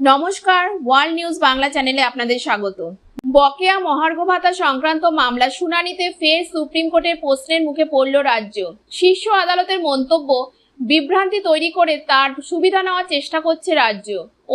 নমস্কার, world news Bangla চ্যানেলে আপনাদের স্বাগত। বকেয়া মহার্ঘ ভাতা সংক্রান্ত মামলা শুনানিতে ফের সুপ্রিম কোর্টের প্রশ্নের মুখে পড়ল রাজ্য। শীর্ষ আদালতের মন্তব্য, বিভ্রান্তি তৈরি করে তার সুবিধা নেওয়ার চেষ্টা করছে রাজ্য।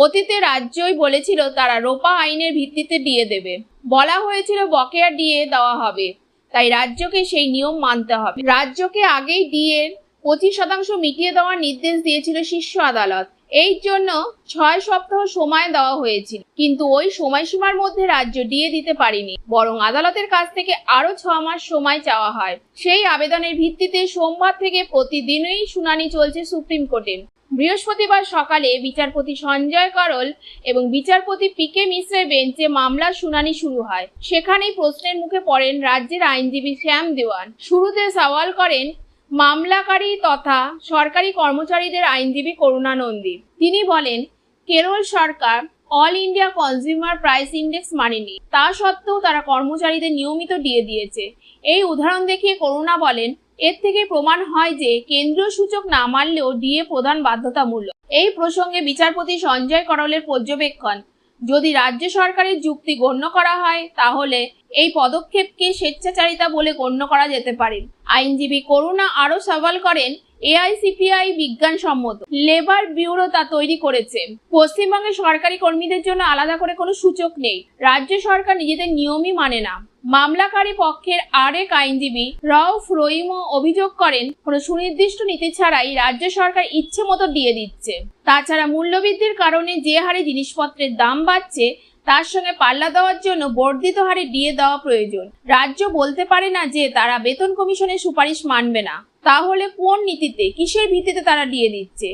অতীতে রাজ্যই বলেছিল তারা রোপা আইনের ভিত্তিতে দিয়ে দেবে। বলা হয়েছিল বকেয়া ডিএ দেওয়া হবে। তাই রাজ্যকে সেই নিয়ম মানতে হবে। রাজ্যকে আগেই ডিএর পঁচিশ শতাংশ মিটিয়ে দেওয়ার নির্দেশ দিয়েছিল শীর্ষ আদালত। এই জন্য ছয় সপ্তাহ সময় দেওয়া হয়েছিল। কিন্তু ওই সময়সীমার মধ্যে রাজ্য দিয়ে দিতে পারেনি। বরং আদালতের কাছ থেকে আরও ছ মাস সময় চাওয়া হয়। সেই আবেদনের ভিত্তিতে সোমবার থেকে প্রতিদিনই শুনানি চলছে সুপ্রিম কোর্টে বৃহস্পতিবার সকালে বিচারপতি সঞ্জয় করল এবং বিচারপতি পি কে মিশ্রের বেঞ্চে মামলার শুনানি শুরু হয়। সেখানেই প্রশ্নের মুখে পড়েন রাজ্যের আইনজীবী শ্যাম দেওয়ান। শুরুতে সওয়াল করেন মামলাকারী তথা সরকারি কর্মচারীদের আইনজীবী করুণা নন্দী তিনি বলেন, কেরল সরকার all India consumer price index মানেনি। তা সত্ত্বেও তারা কর্মচারীদের নিয়মিত দিয়ে দিয়েছে। এই উদাহরণ দেখিয়ে করুণা বলেন, এর থেকে প্রমাণ হয় যে কেন্দ্রীয় সূচক না মানলেও ডিএ প্রদান বাধ্যতামূলক। এই প্রসঙ্গে বিচারপতি সঞ্জয় করলের পর্যবেক্ষণ যদি রাজ্য সরকারের যুক্তি গণ্য করা হয়, তাহলে এই পদক্ষেপকে স্বেচ্ছাচারিতা বলে গণ্য করা যেতে পারে। আইনজীবী করুণা আরও সওয়াল করেন এআইসিপিআই বিজ্ঞানসম্মত। লেবার ব্যুরো তা তৈরি করেছে। পশ্চিমবঙ্গে সরকারি কর্মীদের জন্য আলাদা করে কোনো সূচক নেই। রাজ্য সরকার নিজেদের নিয়মই মানে না। মামলাকারী পক্ষের আরেক আইনজীবী রউফ রহিমও অভিযোগ করেন, কোনো সুনির্দিষ্ট নীতি ছাড়াই রাজ্য সরকার ইচ্ছে মতো দিয়ে দিচ্ছে। তাছাড়া মূল্যবৃদ্ধির কারণে যে হারে জিনিসপত্রের দাম বাড়ছে, তার সঙ্গে পাল্লা দেওয়ার জন্য বর্ধিত হারে ডিএ দেওয়া প্রয়োজন। রাজ্য বলতে পারে না যে তারা বেতন কমিশনের সুপারিশ মানবে না। তাহলে কোন নীতিতে, কিসের ভিত্তিতে তারা ডিএ দিচ্ছে?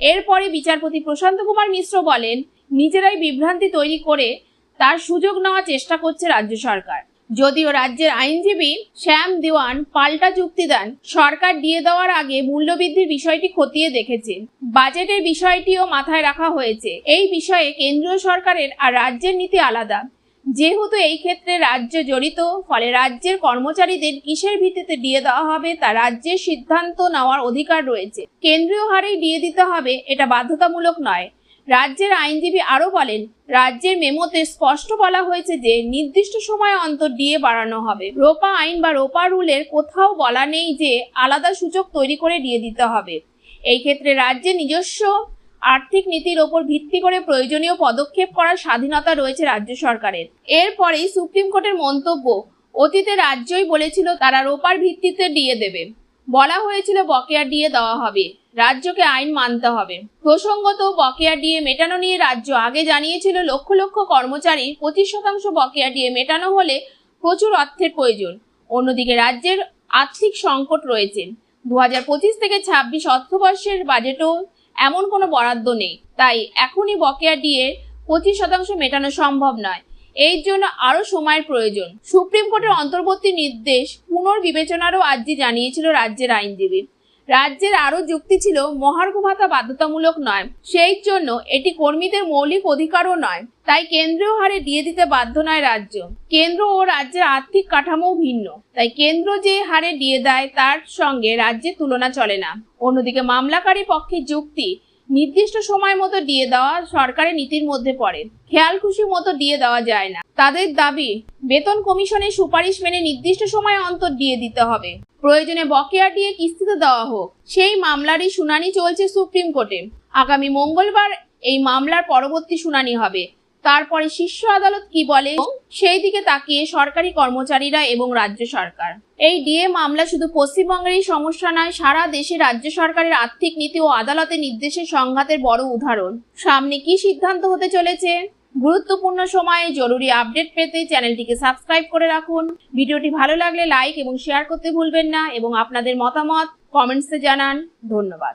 এরপরে বিচারপতি প্রশান্ত কুমার মিশ্র বলেন, নিজেরাই বিভ্রান্তি তৈরি করে তার সুযোগ নেওয়ার চেষ্টা করছে রাজ্য সরকার। যদিও রাজ্যের আইনজীবী শ্যাম দেওয়ান পাল্টা যুক্তি দেন, সরকার দিয়ে দেওয়ার আগে মূল্যবৃদ্ধির বিষয়টি খতিয়ে দেখেছে। বাজেটের বিষয়টিও মাথায় রাখা হয়েছে। এই বিষয়ে কেন্দ্রীয় সরকারের আর রাজ্যের নীতি আলাদা। যেহেতু এই ক্ষেত্রে রাজ্য জড়িত, ফলে রাজ্যের কর্মচারীদের কিসের ভিত্তিতে দিয়ে দেওয়া হবে তা রাজ্যের সিদ্ধান্ত নেওয়ার অধিকার রয়েছে। কেন্দ্রীয় হারেই দিয়ে দিতে হবে এটা বাধ্যতামূলক নয়। রাজ্যের আইনজীবী আরও বলেন, রাজ্যের মেমোতে স্পষ্ট বলা হয়েছে যে নির্দিষ্ট সময় অন্তর দিয়ে বাড়ানো হবে। রোপা আইন বা রোপা রুলের কোথাও বলা নেই যে আলাদা সূচক তৈরি করে দিয়ে দিতে হবে। এই ক্ষেত্রে রাজ্যের নিজস্ব আর্থিক নীতির ওপর ভিত্তি করে প্রয়োজনীয় পদক্ষেপ করার স্বাধীনতা রয়েছে রাজ্য সরকারের। এরপরেই সুপ্রিম কোর্টের মন্তব্য, অতীতে রাজ্যই বলেছিল তারা রোপার ভিত্তিতে দিয়ে দেবে। বলা হয়েছিল বকেয়া দিয়ে দেওয়া হবে। রাজ্যকে আইন মানতে হবে। প্রসঙ্গত, বকেয়া ডিএ মেটানো নিয়ে রাজ্য আগে জানিয়েছিল লক্ষ লক্ষ কর্মচারী পঁচিশ শতাংশ বকেয়া ডিএ মেটানো হলে প্রচুর অর্থের প্রয়োজন। অন্যদিকে রাজ্যের আর্থিক সংকট রয়েছে। দু থেকে ছাব্বিশ অর্থবর্ষের বাজেটও এমন কোনো বরাদ্দ নেই। তাই এখনই বকেয়া দিয়ে পঁচিশ শতাংশ মেটানো সম্ভব নয়। এই জন্য আরও সময়ের প্রয়োজন। সুপ্রিম কোর্টের অন্তর্বর্তী নির্দেশ পুনর্বিবেচনারও আর্জি জানিয়েছিল রাজ্যের আইনজীবী। রাজ্যের আরও যুক্তি ছিল, মহার্ঘ ভাতা বাধ্যতামূলক নয়। সেই জন্য এটি কর্মীদের মৌলিক অধিকারও নয়। তাই কেন্দ্রীয় হারে দিয়ে দিতে বাধ্য নয় রাজ্য। কেন্দ্র ও রাজ্যের আর্থিক কাঠামো ভিন্ন। তাই কেন্দ্র যে হারে দিয়ে দেয়, তার সঙ্গে রাজ্যের তুলনা চলে না। অন্যদিকে মামলাকারী পক্ষে যুক্তি নির্দিষ্ট সময় মতো দিয়ে দেওয়া সরকারের নীতির মধ্যে পড়ে। খেয়াল খুশি মতো দিয়ে দেওয়া যায় না। তাদের দাবি, বেতন কমিশনের সুপারিশ মেনে নির্দিষ্ট সময় অন্তর দিয়ে দিতে হবে। প্রয়োজনে বকেয়া দিয়ে কিস্তিতে দেওয়া হোক। সেই মামলারই শুনানি চলছে সুপ্রিম কোর্টে। আগামী মঙ্গলবার এই মামলার পরবর্তী শুনানি হবে। তারপরে শীর্ষ আদালত কি বলে? সেই দিকে তাকিয়ে সরকারি কর্মচারীরা এবং রাজ্য সরকার। এই ডিএ মামলা শুধু পশ্চিমবঙ্গেরই সমস্যা নয়, সারা দেশে রাজ্য সরকারের আর্থিক নীতি ও আদালতের নির্দেশের সংঘাতের বড় উদাহরণ। সামনে কি সিদ্ধান্ত হতে চলেছে? গুরুত্বপূর্ণ সময়ে জরুরি আপডেট পেতে চ্যানেলটিকে সাবস্ক্রাইব করে রাখুন। ভিডিওটি ভালো লাগলে লাইক এবং শেয়ার করতে ভুলবেন না এবং আপনাদের মতামত কমেন্টসে জানান। ধন্যবাদ।